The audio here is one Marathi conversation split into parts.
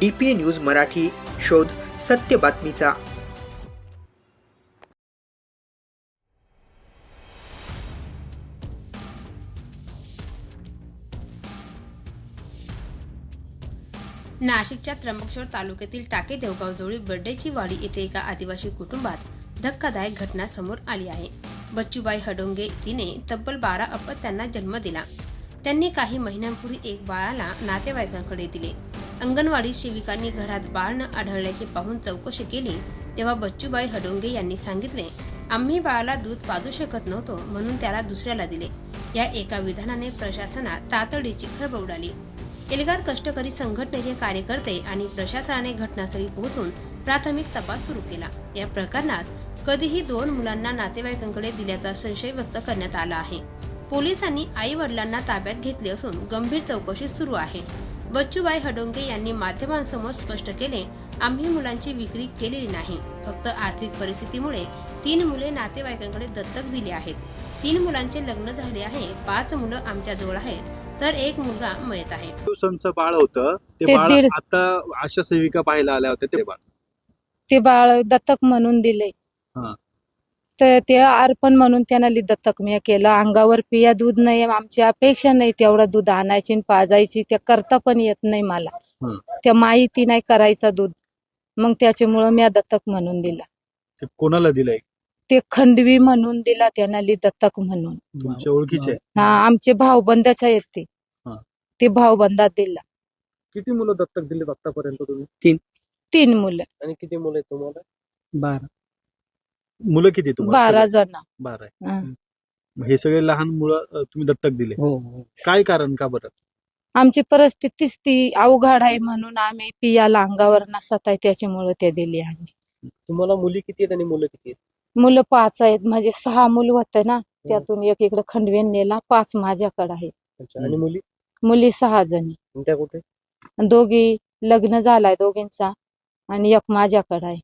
D P A news Marathi शोध सत्य बातमीचा. नाशिकच्या त्र्यंबकेश्वर तालुक्यातील टाके देवगावजवळी बड्डेची वाडी येथे एका आदिवासी कुटुंबात धक्कादायक घटना समोर आली आहे. बच्चूबाई हडोंगे तिने तब्बल बारा अपत्यांना जन्म दिला. त्यांनी काही महिन्यांपूर्वी एक बाळाला नातेवाईकांकडे दिले. अंगणवाडी सेविकांनी घरात बाळ न आढळल्याचे पाहून चौकशी केली तेव्हा बच्चूबाई हडोंगे यांनी सांगितले आम्ही बाळाला दूध पाजू शकत नव्हतो म्हणून त्याला दुसऱ्याला दिले. या एका विधानाने प्रशासनात तातडीची खळबळ उडाली एल्गार कष्टकरी संघटनेचे कार्यकर्ते आणि प्रशासनाने घटनास्थळी पोहोचून प्राथमिक तपास सुरू केला. या प्रकरणात कधीही दोन मुलांना नातेवाईकांकडे दिल्याचा संशय व्यक्त करण्यात आला आहे. पोलिसांनी आई वडिलांना ताब्यात घेतले असून गंभीर चौकशी सुरू आहे. बच्चूबाई हडोंगे यांनी माध्यमांसमोर स्पष्ट केले आम्ही मुलांची विक्री केलेली नाही. फक्त आर्थिक परिस्थितीमुळे तीन मुले नातेवाईकांकडे दत्तक दिली आहेत. तीन मुलांचे लग्न झाले आहे पाच मुलं आमच्या जवळ आहेत तर एक मुलगा मयत आहे. दिवसांचं बाळ होतं ते ते बाळ दीड- आता आशा सेविका पाहायला आल्या होत्या ते बाळ. ते बाळ दत्तक म्हणून दिले. हा. तर ते अर्पण म्हणून त्यांना लि- दत्तक मी केलं अंगावर पिया दूध नाही आमची अपेक्षा नाही तेवढं दूध आणायची आणि पाजायची ते करता पण येत नाही मला. हं. त्या माहिती नाही करायचा दूध. मग त्याच्यामुळं मी दत्तक म्हणून दिला. ते कोणाला दिलंय? ते खंडवी म्हणून दिला त्यांना लि दत्तक म्हणून. तुमच्या ओळखीचे? हा आमचे भाऊबंदाच आहेत ते हा. ते भाऊबंदात दिला. किती मुलं दत्तक दिलेत आतापर्यंत तुम्ही? तीन मुलं. आणि किती मुलं आहेत तुम्हाला? बारा. मुलं किती तुम्हाला? बारा सगळे? जण. बारा आहे. हा. मग हे सगळे लहान मुलं अ, तुम्ही दत्तक दिले. हो काय कारण का बरं? आमची परिस्थितीच ती अवघड आहे म्हणून आम्ही पियाला अंगावर नसत आहे त्याच्यामुळे ते दिली आम्ही. तुम्हाला मुली किती आहेत आणि मुलं किती आहेत? मुलं पाच आहेत. म्हणजे सहा मुलं होते ना त्यातून एक इकडे खंडवेन नेला पाच माझ्याकडे अच्छा. आणि मुली? मुली सहा जणी. आणि त्या कुठे? आणि दोघी लग्न झालाय दोघींचा आणि एक माझ्याकडे आहे.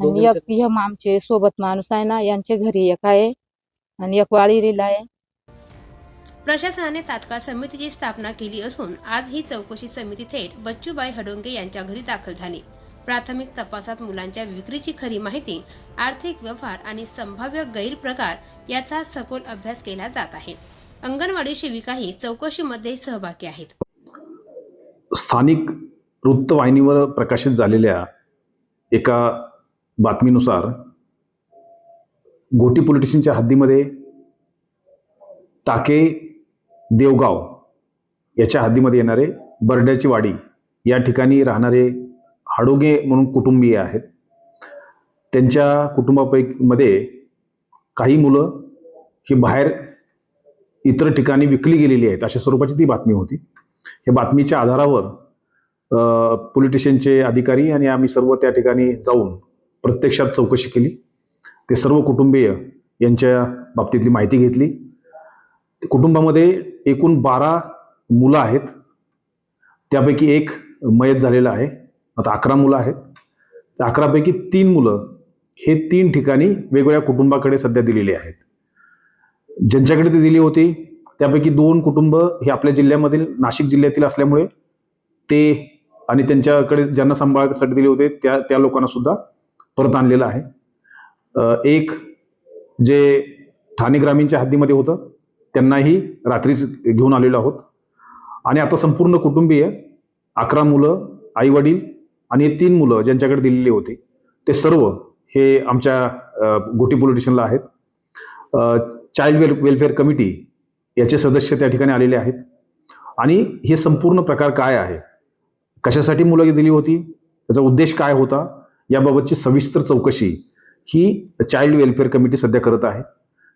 आणि एक हे आमचे सोबत माणूस आहे ना यांच्या घरी एक आहे. आणि एक वाळीरीला आहे. प्रशासनाने तात्काळ समितीची स्थापना केली असून आज ही चौकशी समिती थेट बच्चूबाई हडोंगे यांच्या घरी दाखल झाली. प्राथमिक तपासात मुलांच्या विक्रीची खरी माहिती आर्थिक व्यवहार आणि संभाव्य गैरप्रकार याचा सखोल अभ्यास केला जात आहे. अंगणवाडी सेविकाही चौकशीमध्ये सहभागी आहेत. स्थानिक वृत्तवाहिनीवर प्रकाशित झालेल्या एका बातमीनुसार घोटी पोलिटिशनच्या हद्दीमध्ये टाके देवगाव याच्या हद्दीमध्ये येणारे बर्ड्याची वाडी या ठिकाणी राहणारे हाडोगे म्हणून कुटुंबीय आहेत. त्यांच्या कुटुंबापैकी मध्ये काही मुलं ही बाहेर इतर ठिकाणी विकली गेलेली आहेत अशा स्वरूपाची ती बातमी होती. ह्या बातमीच्या आधारावर अ, अधिकारी आणि आम्ही सर्व त्या ठिकाणी जाऊन प्रत्यक्षात चौकशी केली. ते सर्व कुटुंबीय यांच्या बाबतीतली माहिती घेतली. कुटुंबामध्ये एकूण बारा मुलं आहेत. त्यापैकी एक मयत झालेला आहे. आता अकरा मुलं आहेत. त्या अकरापैकी तीन मुलं हे तीन ठिकाणी वेगवेगळ्या कुटुंबाकडे सध्या दिलेली आहेत. ज्यांच्याकडे ती दिली होती त्यापैकी दोन कुटुंब हे आपल्या जिल्ह्यामधील नाशिक जिल्ह्यातील असल्यामुळे ते आणि त्यांच्याकडे ज्यांना सांभाळण्यासाठी दिले होते त्या त्या लोकांना सुद्धा परत आणलेलं आहे. एक जे ठाणे ग्रामीणच्या हद्दीमध्ये होतं त्यांनाही रात्रीच घेऊन आलेलो आहोत. आणि आता संपूर्ण कुटुंबीय अकरा मुलं आईवडील आणि तीन मुलं ज्यांच्याकडे दिलेली होती ते सर्व हे आमच्या गोटी पोलीस स्टेशनला आहेत. चाइल्ड वेल वेलफेअर कमिटी याचे सदस्य त्या ठिकाणी आलेले आहेत. आणि हे संपूर्ण प्रकार काय आहे? कशासाठी मुलं दिली होती? त्याचा उद्देश काय होता? याबाबतची सविस्तर चौकशी ही चाइल्ड वेलफेअर कमिटी सध्या करत आहे.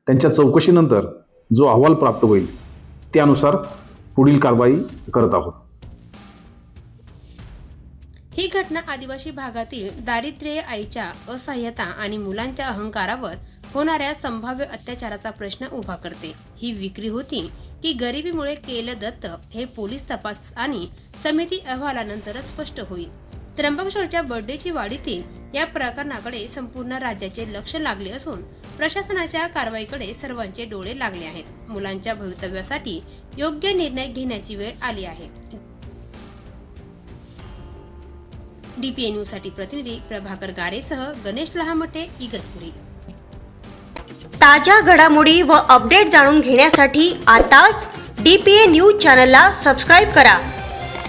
त्यांच्या चौकशीनंतर जो अहवाल प्राप्त होईल त्यानुसार पुढील कारवाई करत आहोत. ही घटना आदिवासी भागातील दारिद्र्य आईच्या असहाय्यता आणि मुलांच्या अहंकारावर होणाऱ्या संभाव्य अत्याचाराचा प्रश्न उभा करते. ही विक्री होती की गरिबीमुळे केलं दत्तक हे पोलीस तपास आणि समिती अहवालानंतरच स्पष्ट होईल. त्र्यंबकेश्वरच्या बर्डेची वाढीतील या प्रकरणाकडे संपूर्ण राज्याचे लक्ष लागले असून प्रशासनाच्या कारवाईकडे सर्वांचे डोळे लागले आहेत. मुलांच्या भवितव्यासाठी योग्य निर्णय घेण्याची वेळ आली आहे. डीपीए न्यूजसाठी प्रतिनिधी प्रभाकर गारेसह गणेश लहामटे इगतपुरी. ताज्या घडामोडी व अपडेट जाणून घेण्यासाठी आताच डी पी न्यूज चॅनलला सबस्क्राईब करा.